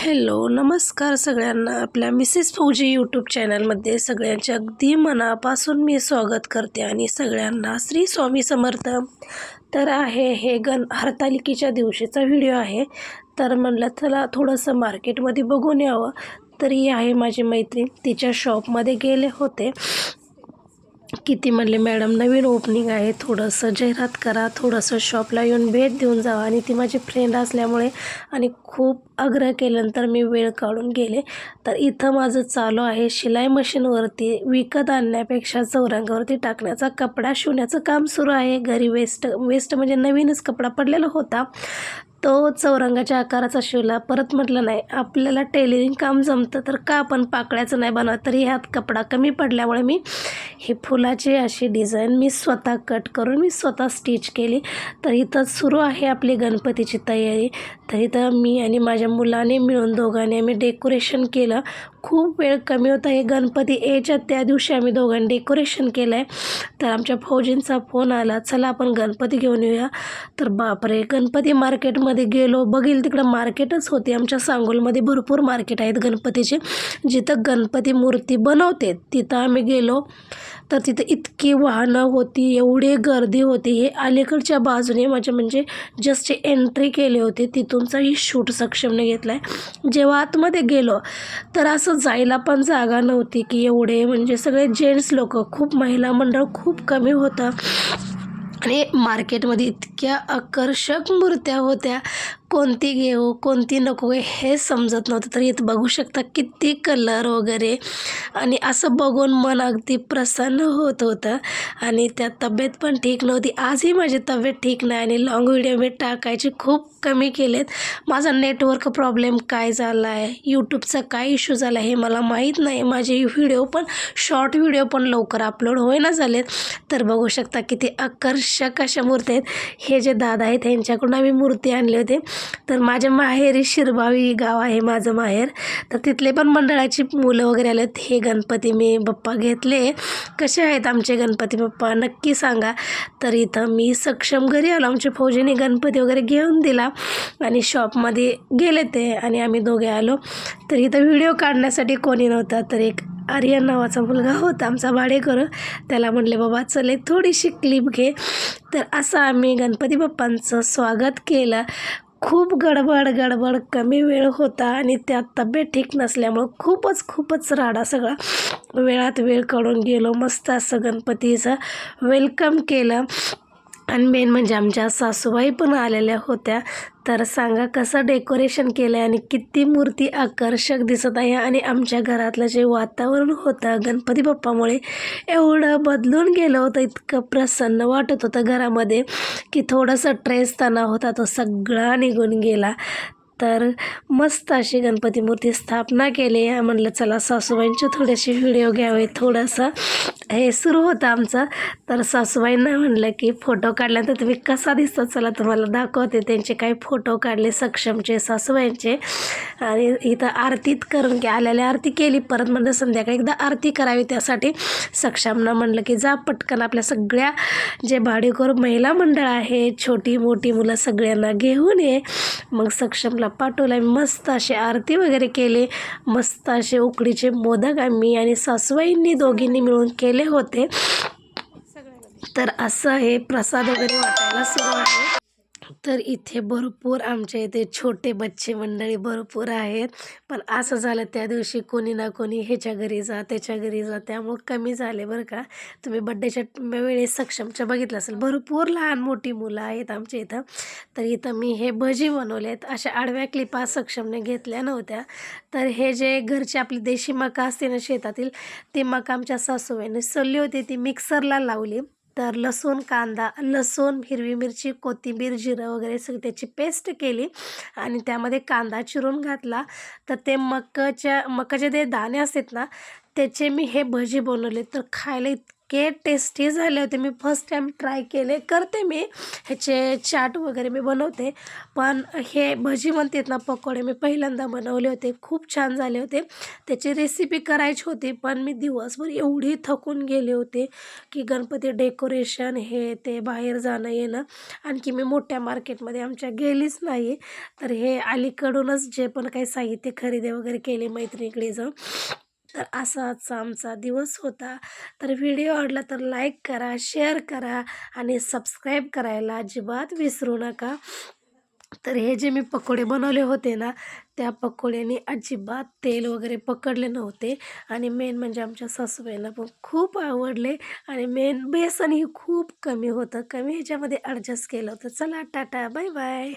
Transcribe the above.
Hello नमस्कार सगळ्यांना. आपल्या मिसेस फौजी यूट्यूब चॅनलमध्ये सगळ्यांचे अगदी मनापासून मी स्वागत करते आणि सगळ्यांना श्री स्वामी समर्थ. तर आहे हे गण हरतालिकेच्या दिवशीचा व्हिडिओ आहे. तर म्हणलं चला थोडंसं मार्केटमध्ये बघून यावं. तरी आहे माझी मैत्रीण. तिच्या शॉपमध्ये गेले होते. किती म्हणले मॅडम नवीन ओपनिंग आहे. थोडंसं जाहिरात करा. थोडंसं शॉपला येऊन भेट देऊन जावा. आणि ती माझी फ्रेंड असल्यामुळे आणि खूप आग्रह केल्यानंतर मी वेळ काढून गेले. तर इथं माझं चालू आहे. शिलाई मशीनवरती विकत आणण्यापेक्षा चौरंगावरती टाकण्याचा कपडा शिवण्याचं काम सुरू आहे. घरी वेस्ट वेस्ट म्हणजे नवीनच कपडा पडलेला होता. तो चौरंगाच्या आकाराचा शिवला. परत म्हटलं नाही आपल्याला टेलरिंग काम जमतं तर का आपण पाकळ्याचं नाही बनवत? तरी ह्यात कपडा कमी पडल्यामुळे मी हे फुलाची अशी डिझाईन मी स्वतः कट करून मी स्वतः स्टिच केली. तर इथं सुरू आहे आपली गणपतीची तयारी. तर इथं मी आणि माझ्या मुलाने मिळून दोघांनी आम्ही डेकोरेशन केलं. खूप वेळ कमी होता. हे गणपती यायच्या त्या दिवशी आम्ही दोघांनी डेकोरेशन केलं आहे तर आमच्या फौजींचा फोन आला चला आपण गणपती घेऊन येऊया. तर बापरे गणपती मार्केटमध्ये गेलो. बघील तिकडं मार्केटच होती. आमच्या सांगोलमध्ये भरपूर मार्केट आहेत गणपतीचे. जिथं गणपती मूर्ती बनवते तिथं आम्ही गेलो. तर तिथं इतकी वाहनं होती एवढी गर्दी होती. हे अलीकडच्या बाजूने माझ्या म्हणजे जस्ट एंट्री केली होती. तिथूनचाही शूट सक्षमने घेतला आहे जेव्हा आतमध्ये गेलो तर असं जायला पण जागा नव्हती की एवढे. म्हणजे सगळे जेंट्स लोक खूप महिला मंडळ खूप कमी होतं. आणि मार्केटमध्ये इतक्या आकर्षक मूर्त्या होत्या. कोणती घेऊ कोणती नको हे समजत नव्हतं. तर इथं बघू शकता किती कलर वगैरे. आणि असं बघून मन अगदी प्रसन्न होत होतं. आणि त्यात तब्येत पण ठीक नव्हती. आजही माझी तब्येत ठीक नाही आणि लाँग व्हिडिओ मी टाकायचे खूप कमी केलेत. माझा नेटवर्क प्रॉब्लेम काय झाला आहे यूट्यूबचा काय इश्यू झाला आहे हे मला माहीत नाही. माझे व्हिडिओ पण शॉर्ट व्हिडिओ पण लवकर अपलोड होईना झालेत. तर बघू शकता किती आकर्षक अशा मूर्ती आहेत. हे जे दादा आहेत त्यांच्याकडून आम्ही मूर्ती आणली होती. तर माझ्या माहेरी शिरभावी गाव आहे माझं माहेर. तर तिथले पण मंडळाची मुलं वगैरे आलेत हे गणपती मी बाप्पा घेतले. कसे आहेत आमचे गणपती बाप्पा? नक्की सांगा. तर इथं मी सक्षम घरी आलो. आमच्या फौजीने गणपती वगैरे घेऊन दिला आणि शॉपमध्ये गेले ते आणि आम्ही दोघे आलो. तर इथं व्हिडिओ काढण्यासाठी कोणी नव्हता. तर एक आर्यन नावाचा मुलगा होता आमचा भाडेकरू. त्याला म्हणले बाबा चल थोडीशी क्लिप घे. तर असं आम्ही गणपती बाप्पांचं स्वागत केलं. खूप गडबड गडबड कमी वेळ होता आणि त्यात तब्येत ठीक नसल्यामुळं खूपच खूपच राडा सगळा वेळात वेळ काढून गेलो. मस्त असं गणपतीचं वेलकम केलं. आणि मेन म्हणजे आमच्या सासूबाई पण आलेल्या होत्या. तर सांगा कसं डेकोरेशन केलं आहे आणि किती मूर्ती आकर्षक दिसत आहे आणि आमच्या घरातलं जे वातावरण होतं गणपती बाप्पामुळे एवढं बदलून गेलं होतं इतकं प्रसन्न वाटत होतं घरामध्ये की थोडासा ट्रेस तणाव होता तो सगळा निघून गेला. तर मस्त अशी गणपती मूर्ती स्थापना केली. आहे म्हणलं चला सासूबाईंचे थोडेसे व्हिडिओ घ्यावे थोडासा हे सुरू होतं आमचं. तर सासूबाईंना म्हणलं की फोटो काढल्यानंतर तुम्ही कसा दिसता? चला तुम्हाला दाखवते. त्यांचे काही फोटो काढले सक्षमचे सासूबाईंचे. आणि इथं आरतीत करून की आलेल्या आरती केली. परत म्हणलं संध्याकाळी एकदा आरती करावी त्यासाठी. सक्षमनं म्हणलं की जा पटकन आपल्या सगळ्या जे भाडेकोर महिला मंडळ आहे छोटी मोठी मुलं सगळ्यांना घेऊन ये. मग सक्षमला पाठवला मस्त असे आरती वगैरे केले. मस्त असे उकडीचे मोदक आम्ही आणि सासूबाईंनी दोघींनी मिळून केले. होते. तर असं हे प्रसाद वगैरे वाटायला सुरू आहे. तर इथे भरपूर आमच्या इथे छोटे बच्चे मंडळी भरपूर आहेत. पण असं झालं त्या दिवशी कोणी ना कोणी ह्याच्या घरी जा त्याच्या घरी जा त्यामुळं कमी झाले बरं का. तुम्ही बड्डेच्या वेळेस सक्षमच्या बघितलं असेल. भरपूर लहान मोठी मुलं आहेत आमच्या इथं. तर इथं मी हे भजी बनवलेत. अशा आडव्या क्लिपा सक्षमने घेतल्या नव्हत्या. तर हे जे घरचे आपली देशी मका असते ना शेतातील ती मका आमच्या सासूबाईने सोलली होती ती मिक्सरला लावली. तर लसूण कांदा लसूण हिरवी मिरची कोथिंबीर जिरं वगैरे सगळी त्याची पेस्ट केली आणि त्यामध्ये कांदा चिरून घातला. तर ते मकाच्या मकाचे जे दाणे असतात ना त्याचे मी हे भजी बनवले. तर खायला इतके टेस्टी झाले होते. मी फर्स्ट टाईम ट्राय केले. करते मी. ह्याचे चाट वगैरे मी बनवते. पण हे भजी म्हणतात ना पकोडे मी पहिल्यांदा बनवले होते. खूप छान झाले होते. त्याची रेसिपी करायची होती पण मी दिवसभर एवढी थकून गेले होते की गणपती डेकोरेशन हे ते बाहेर जाणं येणं आणखी मी मोठ्या मार्केटमध्ये आमच्या गेलीच नाही. तर हे अलीकडूनच जे पण काही साहित्य खरेदी वगैरे केले मैत्रिणीकडे जाऊन तर असाच आमचा दिवस होता. तर व्हिडिओ आवडला तर लाईक करा शेअर करा आणि सबस्क्राईब करायला अजिबात विसरू नका. तर हे जे मी पकोडे बनवले होते ना त्या पकोड्याने अजिबात तेल वगैरे पकडले नव्हते आणि मेन म्हणजे आमच्या सासूबाईला पण खूप आवडले आणि मेन बेसनही खूप कमी होतं. कमी ह्याच्यामध्ये ॲडजस्ट केलं होतं. चला टाटा बाय बाय